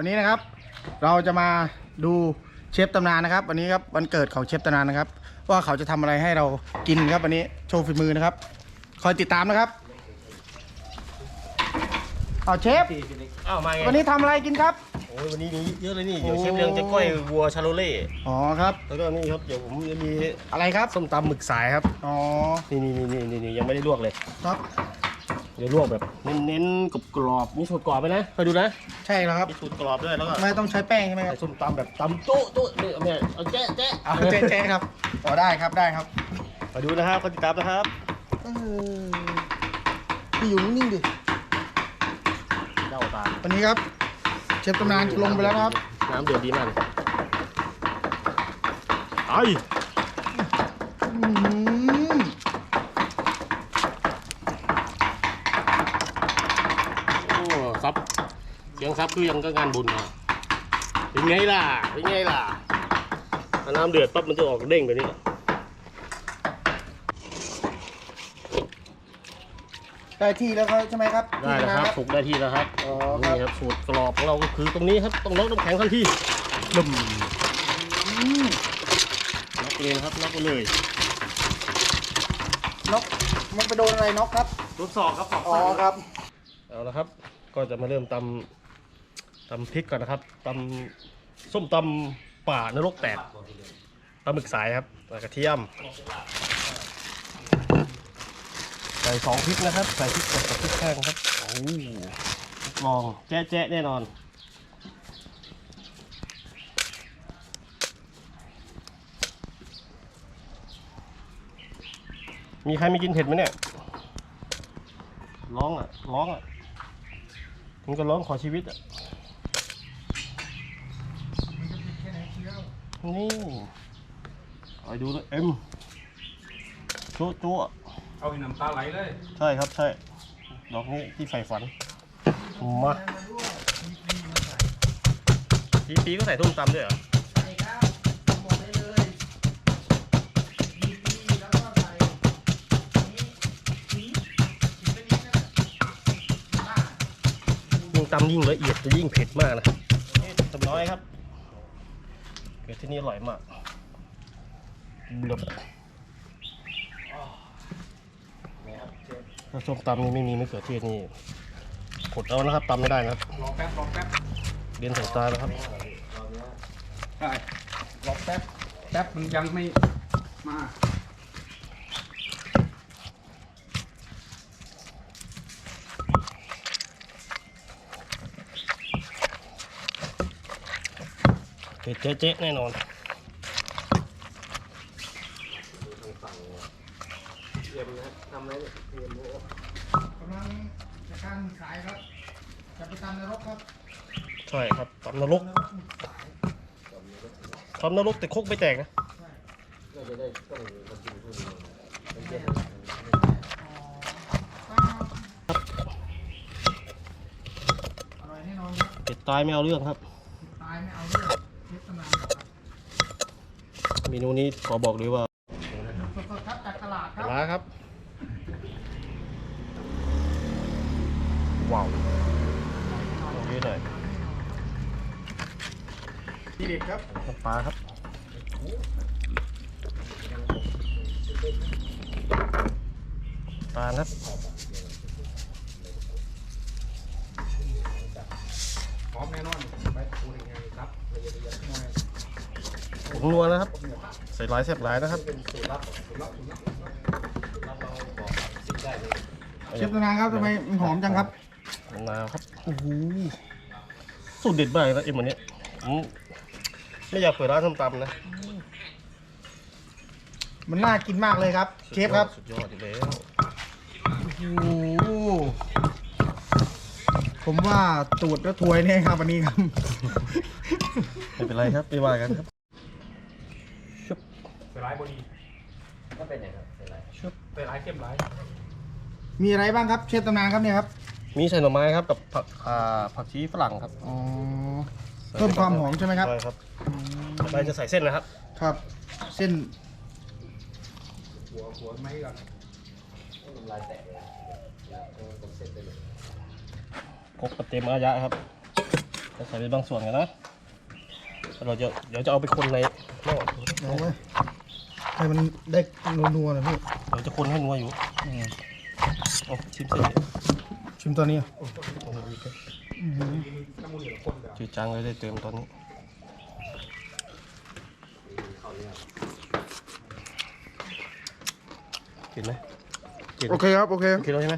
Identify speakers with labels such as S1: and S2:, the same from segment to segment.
S1: วันนี้นะครับ เราจะมาดูเชฟตำนานนะครับ วันนี้ครับวันเกิดของเชฟตำนานนะครับ ว่าเขาจะทำอะไรให้เรากินครับวันนี้โชว์ฝีมือนะครับ คอยติดตามนะครับเอาเชฟ
S2: อ้าวมาไง
S1: วันนี้ทำอะไรกินครับ
S2: โอ้ยวันนี้มีเยอะเลยนี่ เดี๋ยว
S1: โอ้
S2: เชฟเลี้ยงจะก้อยวัวชาโลเล่
S1: อ๋อครับ
S2: แล้วก็นี่ครับเดี๋ยวผมจะมี
S1: อะไรครับ
S2: ส้มตำหมึกสายครับ
S1: อ๋อ
S2: นี่นี่นี่นี่นี่ยังไม่ได้ลวกเลย
S1: ครับ
S2: เดี๋ยวลวกแบบเน้นๆกรอบกรอบๆมีสูตรกรอบไหมนะคอยดูนะ
S1: ใช่แล้วครับ
S2: มีสูตรกรอบด้วยแล้วก็
S1: ไม่ต้องใช้แป้งใช่ไหมค
S2: ใส่
S1: รับ
S2: ส้มตำแบบตำตุ๊ตุ๊นี่เอาเนี่ยเอาแจ๊ะแจ๊ะ
S1: เอาเจ๊เจ๊ครับอ๋อได้ครับได้ครับ
S2: มาดูนะครับก็ติดตามนะครับ
S1: เออพี่อยู่นิ่งๆดิ
S2: เจ้าตา
S1: วันนี้ครับ เชฟตำนานจะลงไปแล้วนะครับ
S2: น้ำเดือดดีมากเลยไอ
S1: อื้อหือ
S2: โอ้ซับ เสียงซับคือยังก็งานบุญอะเป็นไงล่ะเป็นไงล่ะถ้าน้ำเดือดปั๊บมันจะออกเด้งแบบนี้
S1: ได้ที่แล้วครับใช่ไหมครับ
S2: ได้แล้วครับ
S1: ที่
S2: สุกได้ที่แล้วครับ
S1: อ๋อครับ
S2: นี่ครับสูตรกรอบของเราก็คือตรงนี้ครับต้องล็อกน้ำแข็งทันทีดึม
S1: อืม
S2: ล็อกเลยนะครับล็อกไปเลย
S1: นกมันไปโดนอะไรนกครับ
S2: ทดสอบครับสอบ
S1: อ๋อครับ
S2: เอาละครับ ก็จะมาเริ่มตำ ตำพริกก่อนนะครับตำส้มตำป่านรกแตกปลาหมึกสายครับใส่กระเทียม ใส่สองพริกนะครับ ใส่พริกสดกับพริกแห้งครับโอ้ลองแจ๊ะแจ๊ะแน่นอนมีใครไม่กินเผ็ดไหมเนี่ย ร้องอะ ร้องอะมึงก็ร้องขอชีวิตอะ นี่ไปดูเลยเอ็มจั่วจั่ว
S3: เอาให้น้ำตาไหลเลย
S2: ใช่ครับใช่ดอกนี้ที่ใฝ่ฝันมาปีปีก็ใส่ทุ่มตำด้วยเหรอ
S1: ใส่ครับหมดได้เลยมีปีแล้วก็ใส่นี้สีสีเป็นนี้นะบ้า
S2: ยิ่งตำยิ่งละเอียดจะยิ่งเผ็ดมากนะนี่ตำน้อยครับ เดที่นี่อร่อยมากเลือบถ้าส้มตำนี่ไม่มีไม่เกิดเทศนี่กดเอานะครับตำไม่ได้นะครับ
S3: รอแป๊บรอแป๊บ
S2: เรียนสายตานะครับ
S3: ใช่รอแป๊บแป๊บมันยังไม่มา
S2: เผ็ดเจ๊ะๆแน่นอน
S1: กำลังจะการขายครับ จะไปตามนรกครับ
S2: ใช่ครับตำนรกทำนรกแต่คกไม่แตกนะ
S1: อร่อยแน่นอนครับ
S2: เผ็ดตายไม่เอาเรื่องครับ
S1: ตายไม่เอาเรื่องเชฟตำนานบอกครับ
S2: เมนูนี้ขอบอกเลยว่า
S1: สดๆครับจากตลาดค
S2: ป
S1: รับ
S2: ลาร้าครับ ว้าวเอาเยอะหน่อย
S1: ทีเด็ดครับ
S2: น้ำปลาครับ ปลาครับ
S3: พร้อมแน่นอนไปพูดยังไงครับ
S2: ผงนัวนะครับ ใส่หลายแซ่บหลายนะครับ
S1: เชฟตำนาครับทำไมมันหอมจังครับ
S2: มะนาวครับโอ้โหสุดเด็ดมากเลยนะเอ็มวันนี้ผมไม่อยากเปิดร้านส้มตำนะ
S1: มันน่ากินมากเลยครับ เชฟครับ
S2: สุดยอดแล้ว
S1: โอ้โหผมว่าตูดแล้วถวยเนี่ยครับวันนี้ครับ
S2: ไม่เป็นไรครับไม่ว่ากันครับ
S3: เสียร้ายบดีก็เป็นยังไงเสียร้ายชุบเสียร้ายเข้มร้าย
S1: มีอะไรบ้างครับเชฟตำนานครับเนี่ยครับ
S2: มีใส่หน่อไม้ครับกับผักอ่าผักชีฝรั่งครับ
S1: อ๋อเพิ่มความหอมใช่ไหมครับ
S2: ใช่ครับต่อไปจะใส่เส้นนะครับ
S1: ครับ เส้น
S3: หัวหัวไม่ก่อน
S2: ครกกระเทียมอายะครับจะใส่ไปบางส่วนกันนะแล้วเราจะเดี๋ยวจะเอาไปคนในหม้อ
S1: เอาไว้ ให้มันได้นัวๆหน่อยพี่
S2: เราจะคนให้นัวอยู่เอาชิมสิ
S1: ชิมตัวนี้อะ
S2: จืดจังเลยได้เติมตอนนี้กินไหมกิน
S1: โอเคครับโอเค
S2: โอเคแล้วใช่ไหม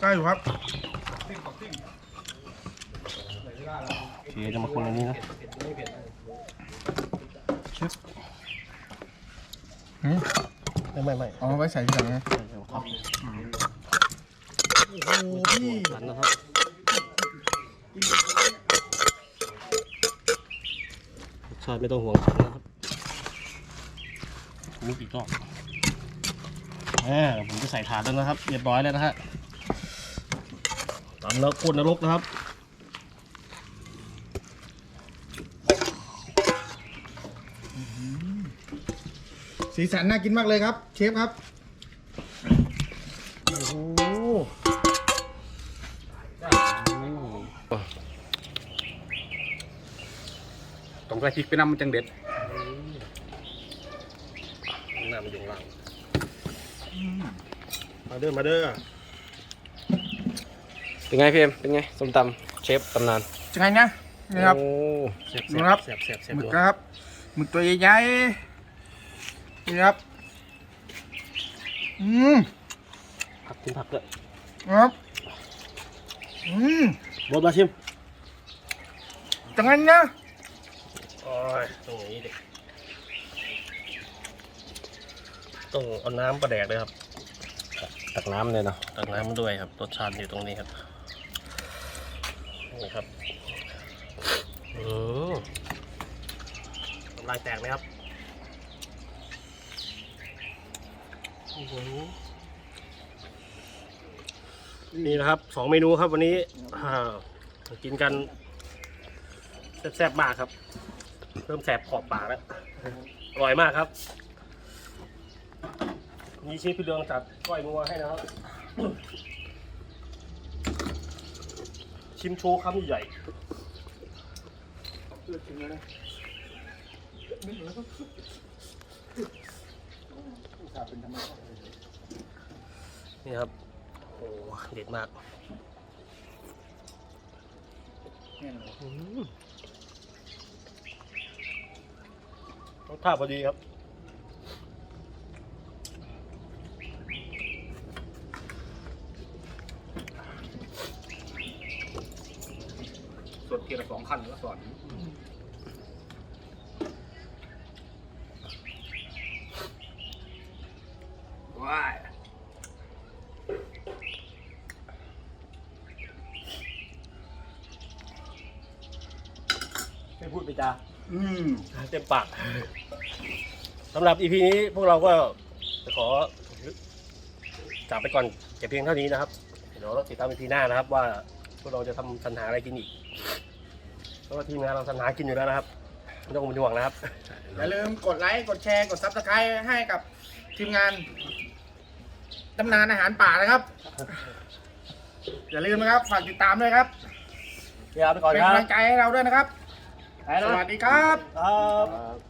S1: ได้อยู่ครับ
S2: โอเคจะมาคนอันนี้นะ
S1: หืม
S2: ไม่ไม่ไม่
S1: เอาไว้ใส่ที่หลังนะ
S2: ใส่เดี๋ยวครับ
S1: โอ้พี่
S2: สันนะครับรสชาติไม่ต้องห่วงฉันนะครับมุกอีกรอบอ่าผมจะใส่ถาดแล้วนะครับ เรียบร้อยแล้วนะฮะตำแล้วโคตรนรกนะครับ
S1: สีสันน่ากินมากเลยครับ เชฟครับ โอ้โห
S3: ต้องใส่พริกไปน้ำมันจังเด็ด
S2: หน้ามันอยู่ข้างล่างมาเด้อมาเด้อ
S4: เป็นไงพี่เอ็มเป็นไงส้มตำเชฟตำนาน
S1: จะไงนะนี่ครับ
S4: โอ้
S2: เสียบ
S1: ดูครับ
S2: เสียบเสียบเสียบ
S1: หมึก
S2: ดู
S1: นะครับหมึกตัวใหญ่ๆ นี่ครับ อืม
S2: ผักกินผักด้วย
S1: ครับอืม
S2: บดมาชิม
S1: จะไงนะ
S2: โอ้ยตรงนี้ดิต้องเอาน้ำประแดกเลยครับ
S4: ตักน้ำเลยเนาะ
S2: ตักน้ำมันด้วยครับรสชาติอยู่ตรงนี้ครับนี่ครับอืมน้ำลายแตกไหมครับอื้อหือ นี่นะครับสองเมนูครับวันนี้อ่ากินกันแซ่บๆมากครับ เริ่มแสบขอบปากแล้วอร่อยมากครับนี่เชฟพี่เรืองจัดก้อยงัวให้นะครับ ชิมโชว์คำใหญ่นี่ นี่ครับ โอ้เด็ดมากอืมรสชาติพอดีครับ
S3: ส่วนเกียร์ละสองคันแล้วสอน ว้าย
S2: ไม่พูดไปจ้า
S3: อืม
S2: เต็มปากสำหรับ EP นี้พวกเราก็จะขอจากไปก่อนแต่เพียงเท่านี้นะครับ เดี๋ยวเราติดตาม EP หน้านะครับ ว่าพวกเราจะทำสรรหาอะไรกินอีกเพราะว่าทีมงานเราสรรหากินอยู่แล้วนะครับไม่ต้องเป็นห่วงนะครับ
S1: อย่าลืมกดไลค์ กดแชร์ กดซับสไครต์ให้กับทีมงาน ตำนานอาหารป่านะครับ อย่าลืมนะครับฝากติดตามด้วยครับ
S2: เดี๋ยวไปก่อน
S1: เป็น
S2: ครั
S1: กำ
S2: บ
S1: ลังใจให้เราด้วยนะครับ
S2: ไป
S1: ส
S2: นะ
S1: วัสดีครับ
S2: ครับ